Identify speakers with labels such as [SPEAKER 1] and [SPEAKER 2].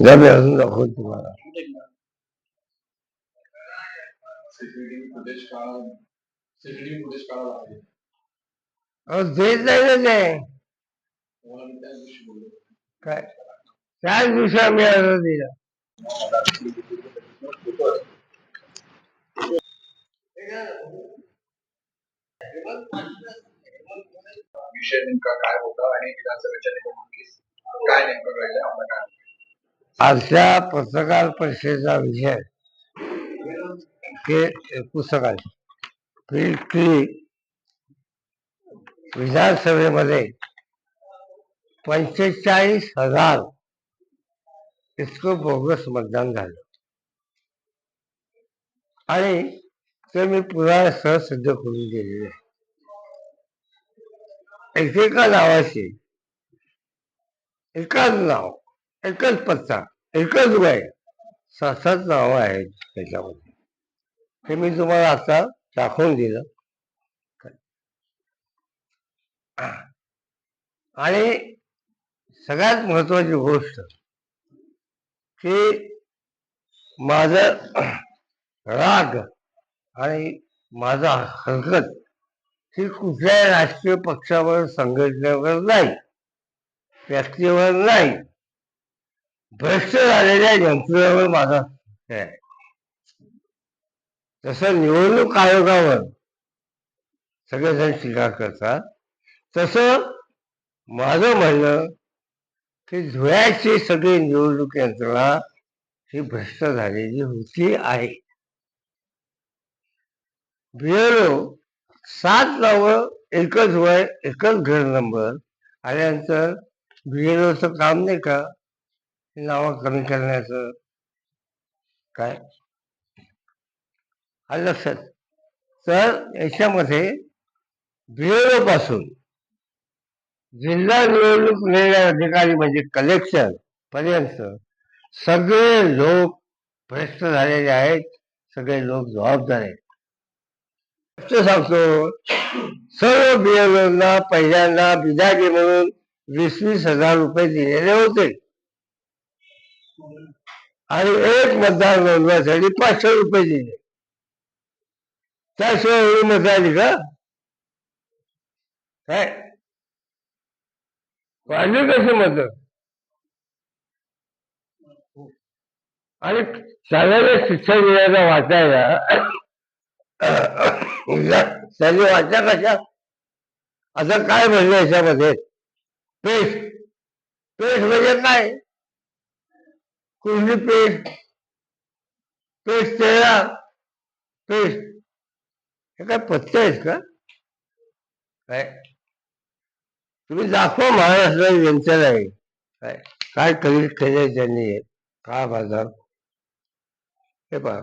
[SPEAKER 1] Gabriel, não vou te falar.
[SPEAKER 2] चार दिवसा मिळाला दिला Thank you.
[SPEAKER 1] विषय नेमका काय होता आणि विधानसभेच्या निवडणुकीस काय नेमकं घडलं? आपलं काय
[SPEAKER 2] आजच्या पत्रकार परिषदेचा विषय के पुस्तकात की विधानसभेमध्ये पंचेचाळीस हजार इतकं बोगस मतदान झालं. आणि ते मी पुन्हा सहसिद्ध करून दिलेले आहे एकेका नावाशी एकच नाव एकच पत्ता एकच वय. सात नाव नावं आहेत त्याच्यामध्ये. हे मी तुम्हाला आता दाखवून दिलं. आणि सगळ्यात महत्वाची गोष्ट की माझं राग आणि माझा हरकत ही कुठल्याही राजकीय पक्षावर संघटनेवर नाही. व्यक्तीवर नाही. भ्रष्ट झालेल्या यंत्रणेवर माझा आहे. जसं निवडणूक आयोगावर सगळेजण टीका करतात तसं माझं म्हणणं की धुळ्याची सगळी निवडणूक यंत्रणा ही भ्रष्ट झालेली होती आहे. बिएलओ सात नावं एकच वय एकच घर नंबर आल्यानंतर बिएलओचं काम नाही का? नावं कमी करण्याचं काय? आलं लक्षात? तर याच्यामध्ये बिएलओ पासून जिल्हा निवडणूक निर्णय अधिकारी म्हणजे कलेक्शन पर्यंत सगळे लोक भ्रष्ट झालेले आहेत सगळे लोक जबाबदार आहेत. सांगतो. सर्व बियाणांना पहिल्यांदा बिदागे म्हणून वीस वीस हजार रुपये दिलेले होते. आणि एक मतदार नोंदवासाठी पाचशे रुपये दिले. त्याशिवाय एवढी मत आली का? काय? वाढली कशी मत आणि शाळेला शिक्षण देण्याचा वाचायला त्यांनी वाचा कशा? आता काय म्हणलं याच्यामध्ये? पेठ पेठ म्हणजे काय? कुठली पेठ पेठ तेरा. पेठ हे काय पत्ते आहेत का? काय? तुम्ही दाखवा महाराष्ट्र यांचं आहे काय काय कधी केलंय त्यांनी? काय बाजार? हे पहा.